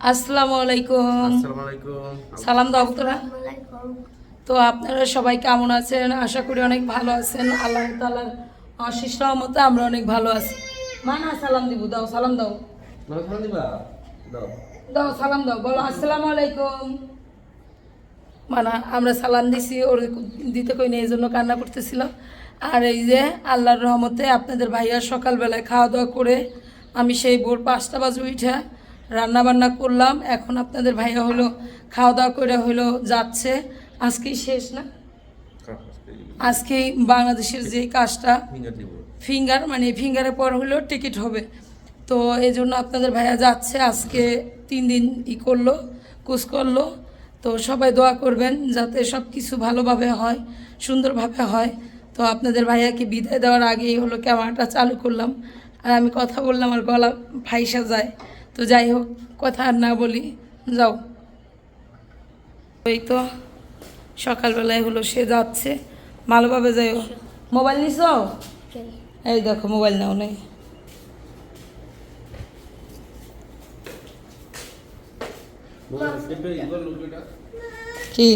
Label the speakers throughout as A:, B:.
A: আসসালামু আলাইকুম।
B: আলাইকুম।
A: সালাম দাও তোরা। তো আপনারা সবাই কেমন আছেন? আশা করি অনেক ভালো আছেন। আল্লাহ তালার অশিস রহমতে আমরা অনেক ভালো আছি। মানা সালাম দিব দাও সালাম দাও।
B: দাও।
A: দাও সালাম দাও বলো আসসালামু আলাইকুম। মানা আমরা সালাম দিছি ওর দিতে কই নেই এই জন্য কান্না করতেছিল আর এই যে আল্লাহর রহমতে আপনাদের ভাইয়া সকালবেলায় খাওয়া দাওয়া করে আমি সেই ভোর পাঁচটা বাজে উঠে রান্না বান্না করলাম, এখন আপনাদের ভাইয়া হলো খাওয়া দাওয়া করে হলো যাচ্ছে। আজকেই শেষ না? আজকেই বাংলাদেশের যে কাজটা,
B: ফিঙ্গার
A: মানে ফিঙ্গারের পর হলেও টিকিট হবে। তো এই জন্য আপনাদের ভাইয়া যাচ্ছে, আজকে তিন দিন ই করল কুচ করল। তো সবাই দোয়া করবেন যাতে সব কিছু ভালোভাবে হয়, সুন্দরভাবে হয়। তো আপনাদের ভাইয়াকে বিদায় দেওয়ার আগেই হলো ক্যামেরাটা চালু করলাম। আর আমি কথা বললাম আর গলা ফাইসা যায়। তো যাই হোক, কথা আর না বলি, যাও। ওই তো, সকালবেলায় হলো, সে যাচ্ছে। ভালোভাবে যাইও মোবাইল নিছ? এই দেখো, মোবাইল নাও নেই। কি?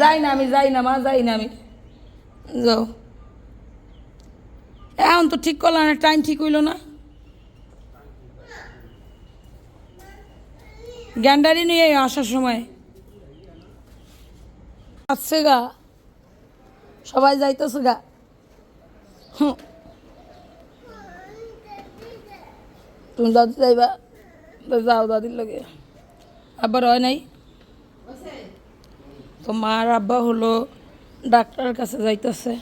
A: যাই না আমি, যাই না, মা, যাই না আমি। যাও। এখন তো ঠিক করলাম না টাইম ঠিক হইল না। গ্যান্ডারি নিয়ে আসার সময়। আসছে গা। সবাই যাইতেছে গা। তুমি দাদি যাইবা? যাও দাদির লাগে। আবার হয় নাই? তো মার আব্বা হলো ডাক্তারের কাছে যাইতেছে।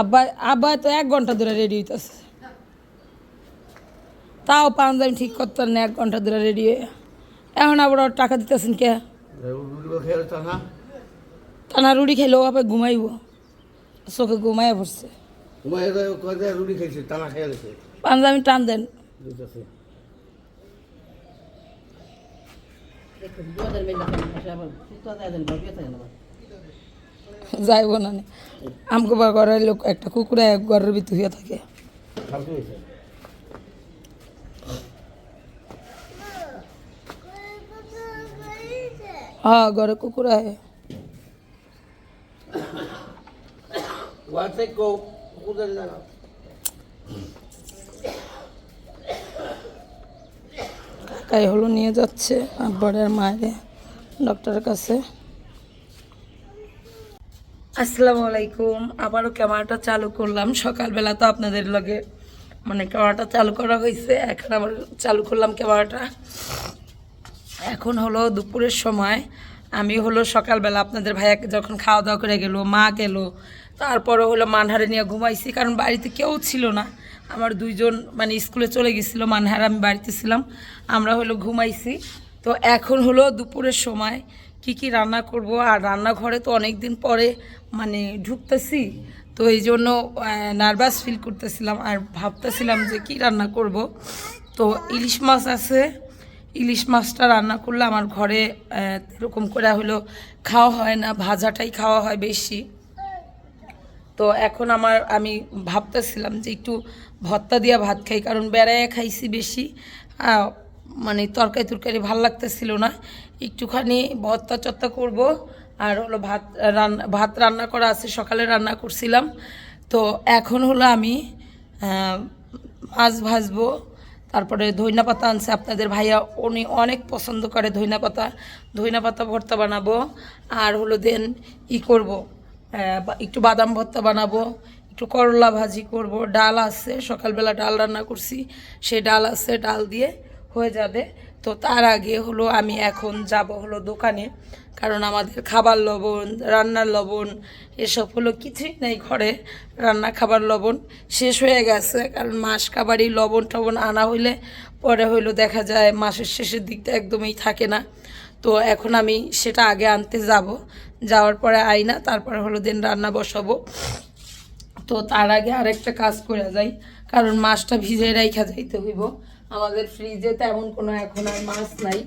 A: আব্বা আব্বা তো এক ঘণ্টা ধরে রেডি হইতেছে। তাও পাঞ্জাবি ঠিক করতে না, এক ঘণ্টা ধরে রেডি হয়ে। এখন আবার টাকা দিতেছেন কে? টানা রুটি খেলেও আবার ঘুমাইব। চোখে ঘুমাইয়া পড়ছে। পাঞ্জাবি টান দেন।
B: দিতেছে
A: যাইব না। আমকে বা ঘরের লোক একটা কুকুরে ঘরের ভিতর হয়ে থাকে। হ্যাঁ ঘরে কুকুর
B: লাগা
A: কাকাই হলো নিয়ে যাচ্ছে আব্বারের মায়ের ডক্টরের কাছে। আসসালামু আলাইকুম। আবারও ক্যামেরাটা চালু করলাম। সকালবেলা তো আপনাদের লগে মানে ক্যামেরাটা চালু করা হয়েছে। এখন আবার চালু করলাম ক্যামেরাটা। এখন হলো দুপুরের সময়। আমি হলো সকালবেলা আপনাদের ভাইয়াকে যখন খাওয়া দাওয়া করে গেলো, মা গেলো তারপরে হলো মানহারে নিয়ে ঘুমাইছি। কারণ বাড়িতে কেউ ছিল না। আমার দুইজন মানে স্কুলে চলে গেছিল, মানহার আমি বাড়িতে ছিলাম। আমরা হলো ঘুমাইছি। তো এখন হলো দুপুরের সময়। কি কি রান্না করব? আর রান্নাঘরে তো অনেক দিন পরে মানে ঢুকতেছি, তো এই জন্য নার্ভাস ফিল করতেছিলাম আর ভাবতেছিলাম যে কি রান্না করব। তো ইলিশ মাছ আছে, ইলিশ মাছটা রান্না করলে আমার ঘরে এরকম করে হলো খাওয়া হয় না, ভাজাটাই খাওয়া হয় বেশি। তো এখন আমার, আমি ভাবতেছিলাম যে একটু ভত্তা দিয়া ভাত খাই, কারণ বেড়ায় খাইছি বেশি। মানে তরকারি তরকারি ভালো লাগতেছিল না। একটুখানি ভর্তা চত্তা করব আর হলো ভাত রান্না ভাত রান্না করা আছে, সকালে রান্না করছিলাম। তো এখন হলো আমি মাছ ভাজবো। তারপরে ধইনা পাতা আনছে আপনাদের ভাইয়া, উনি অনেক পছন্দ করে ধইনা পাতা। ধইনা পাতা ভর্তা বানাবো আর হলো দেন ই করব একটু বাদাম ভর্তা বানাবো। একটু করলা ভাজি করব। ডাল আছে, সকালবেলা ডাল রান্না করছি। সেই ডাল আছে, ডাল দিয়ে হয়ে যাবে। তো তার আগে হলো আমি এখন যাব হলো দোকানে, কারণ আমাদের খাবার লবণ, রান্নার লবণ এসব হলো কিছুই নেই ঘরে। রান্না, খাবার, লবণ শেষ হয়ে গেছে, কারণ মাস খাবারই লবণ টবণ আনা হইলে পরে হইল দেখা যায় মাসের শেষের দিকটা একদমই থাকে না। তো এখন আমি সেটা আগে আনতে যাব। যাওয়ার পরে আইনা তারপরে হলো দিন রান্না বসাবো। তো তার আগে আরেকটা কাজ করে যাই, কারণ মাছটা ভিজে রাইখা যাইতে হইব। আমাদের ফ্রিজে তেমন কোনো এখন আর মাছ নাই।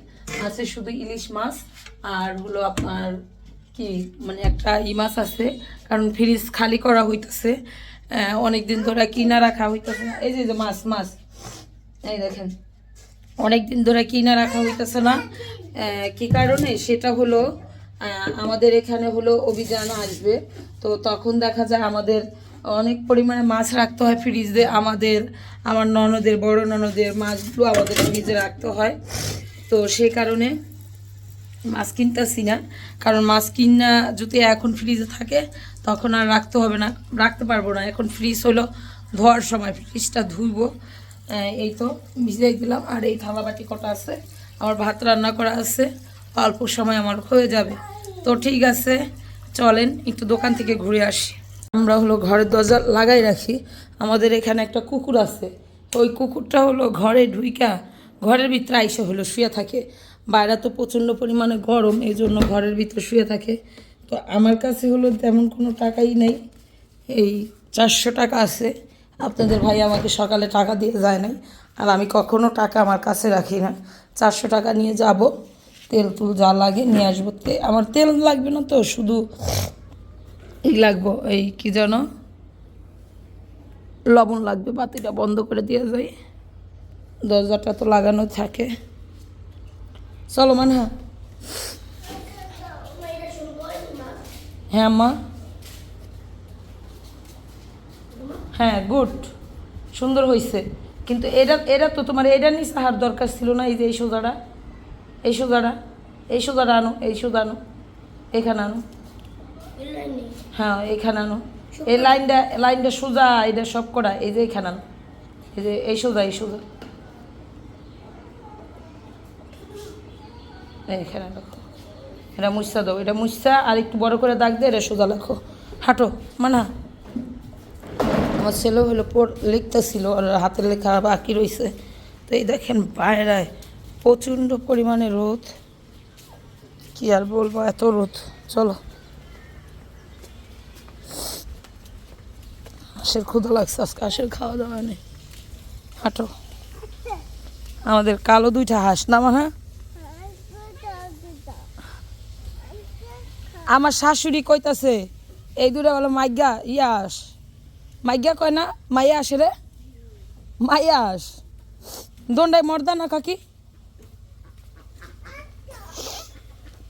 A: আছে শুধু ইলিশ মাছ আর হলো আপনার কি মানে একটা ই মাছ আছে, কারণ ফ্রিজ খালি করা হইতেছে। অনেক দিন ধরে কিনা রাখা হইতেছে না। এই যে মাছ মাছ। এই দেখেন অনেক দিন ধরে কিনা রাখা হইতেছে না। কি কারণে? সেটা হলো আমাদের এখানে হলো অভিযান আসবে। তো তখন দেখা যায় আমাদের অনেক পরিমাণে মাছ রাখতে হয় ফ্রিজে, আমাদের, আমার ননদের, বড় ননদের মাছগুলো আমাদের ফ্রিজে রাখতে হয়। তো সেই কারণে মাছ কিনতেছি না, কারণ মাছ কিনা যদি এখন ফ্রিজে থাকে, তখন আর রাখতে হবে না, রাখতে পারব না। এখন ফ্রিজ হলো, ধোয়ার সময় ফ্রিজটা ধুইব। এই তো ভিজাই দিলাম, আর এই থালা বাটি কটা আছে, আমার ভাত রান্না করা আছে, অল্প সময় আমার হয়ে যাবে। তো ঠিক আছে, চলেন, একটু দোকান থেকে ঘুরে আসি। আমরা হলো ঘরের দরজা লাগাই রাখি। আমাদের এখানে একটা কুকুর আছে। ওই কুকুরটা হলো ঘরে ঢুইকা ঘরের ভিতরে আইসে হলো শুয়ে থাকে। বাইরে তো প্রচণ্ড পরিমাণে গরম এই জন্য ঘরের ভিতরে শুয়ে থাকে। তো আমার কাছে হলো তেমন কোনো টাকাই নেই। এই চারশো টাকা আছে। আপনাদের ভাই আমাকে সকালে টাকা দিয়ে যায় নাই। আর আমি কখনো টাকা আমার কাছে রাখি না। চারশো টাকা নিয়ে যাব। তেল তুল যা লাগে নিয়ে আসব। আমার তেল লাগবে না তো, শুধু এই লাগবো, এই কি যেন, লবণ লাগবে, বাতিটা বন্ধ করে দিয়ে যায় দরজাটা তো লাগানো থাকে। চলো মান হ্যাঁ হ্যাঁ মা। হ্যাঁ গুড। সুন্দর হয়েছে কিন্তু এটা এটা তো তোমার, এটা নিয়ে সাহার দরকার ছিল না, এই যে এই সোজাটা। এই সোজাটা এই সোজাটা আনো, এই সোজা আনো, এখানে আনো। হ্যাঁ এখানে আনো। এই লাইনটা লাইনটা সোজা, এটা সব করা, এই যে এখানে আনো। এই যে, এই সোজা এই সোজা। এইখানে রাখো। এটা মুসা দাও, এটা মুসা আর একটু বড় করে দাগ দিয়ে এটা সোজা রাখো। হাঁটো, মানা। আমার ছেলে হলো পড়, লিখতেছিল, আর হাতের লেখা বাকি রয়েছে তো এই দেখেন, বাইরায় প্রচণ্ড পরিমাণে রোদ। কি আর বলব, এত রোদ। চলো। হাঁসের ক্ষুদা লাগছে, আজকে হাঁসের খাওয়া দাওয়া নেই। হাঁটো। আমাদের কালো দুইটা হাঁস, না মা হ্যাঁ আমার শাশুড়ি কইতাছে, এই দুটা বলো মাইগা ইয়াস মাইগা কয় না? মাইয়া আসে রে? মাইয়াস দন্ডায় মর্দা না কাকি?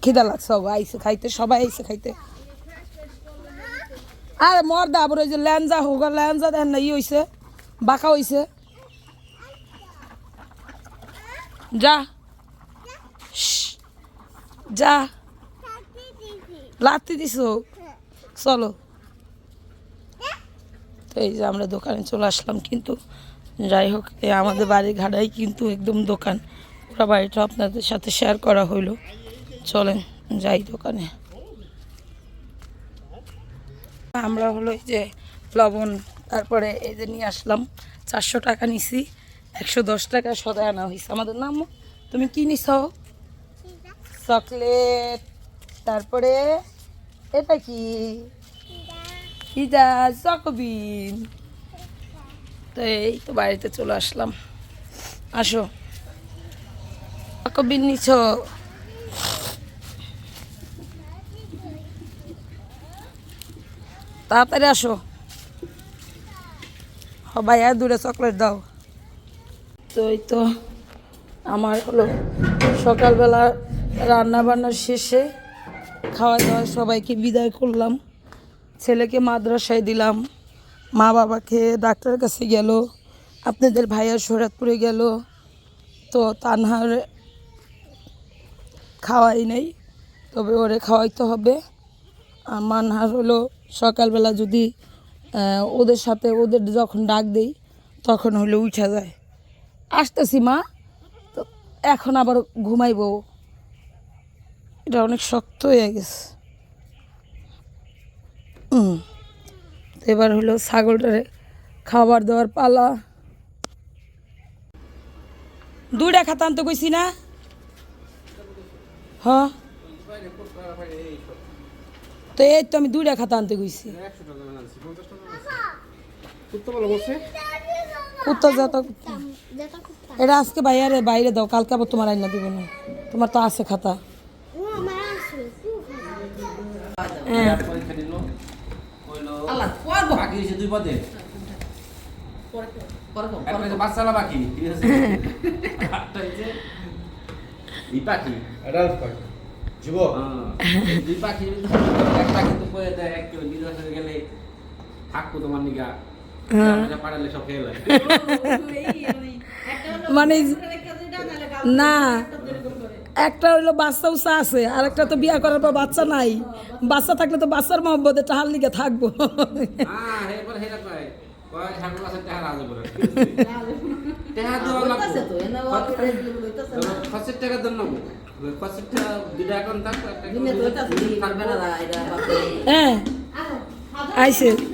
A: খিদা লাগছে আইসে খাইতে, সবাই আইসে খাইতে। আরে মর্দা আবার ওই যে ল্যাঞ্জা হোক ল্যাঞ্জা দেখেন না, ই হইছে, বাঁকা হইছে। যা। যা। লাত্তি দিছো চলো। তো এই যে আমরা দোকানে চলে আসলাম, কিন্তু যাই হোক আমাদের বাড়ির ঘাড়াই কিন্তু একদম দোকান। পুরো বাড়িটা আপনাদের সাথে শেয়ার করা হইল। চলেন, যাই দোকানে। আমরা হলো এই যে লবণ, তারপরে এই যে নিয়ে আসলাম। চারশো টাকা নিছি, একশো দশ টাকা সদায় আনা হয়েছে আমাদের নাম তুমি কি নিছ? চকলেট। তারপরে এটা কি? পিজা, চকবিন। তো এই তো বাড়িতে চলে আসলাম। আসো। চকবিন নিছ? তাড়াতাড়ি আসো। সবাই আর দূরে চকলেট দাও। তো এই তো আমার হলো সকালবেলা রান্না বান্নার শেষে খাওয়া দাওয়া সবাইকে বিদায় করলাম। ছেলেকে মাদ্রাসায় দিলাম। মা বাবাকে ডাক্তারের কাছে গেল। আপনাদের ভাইয়া শরৎপুরে গেল। তো তানহার খাওয়াই নেই, তবে ওরে খাওয়াইতে হবে। মানহার হলো সকালবেলা যদি ওদের সাথে ওদের যখন ডাক দেই, তখন হলো উঠা যায়। আসতেছি মা, তো এখন আবার ঘুমাইবো। এটা অনেক শক্ত হয়ে গেছে। তো এবার হলো ছাগলটারে খাবার দেওয়ার পালা। দুইটা খাতা আনতে কইছি না? হ? তো এই তো আমি দুইটা খাতা আনতে কইছি কুত্তা যত এটা আজকে বাইরে বাইরে দাও কালকে আবার তোমার আইনা দিব না। তোমার তো আছে খাতা। হ্যাঁ।
C: বাকি
B: যুবক।
C: হ্যাঁ, দুই পাখি একটা কিন্তু কয়ে দেয় এক কেউ নিজের সাথে গেলে থাকব তোমার নিগা। পাড়ালে সব খেয়ে লাগে
A: মানে না। একটা হইল বাচ্চা উচা আছে আর একটা তো বিয়া করার পর বাচ্চা নাই। বাচ্চা থাকলে তো বাচ্চার মহব্বতে টাহার লিগে থাকব।
C: হ্যাঁ টাকা
A: হ্যাঁ। আইসে।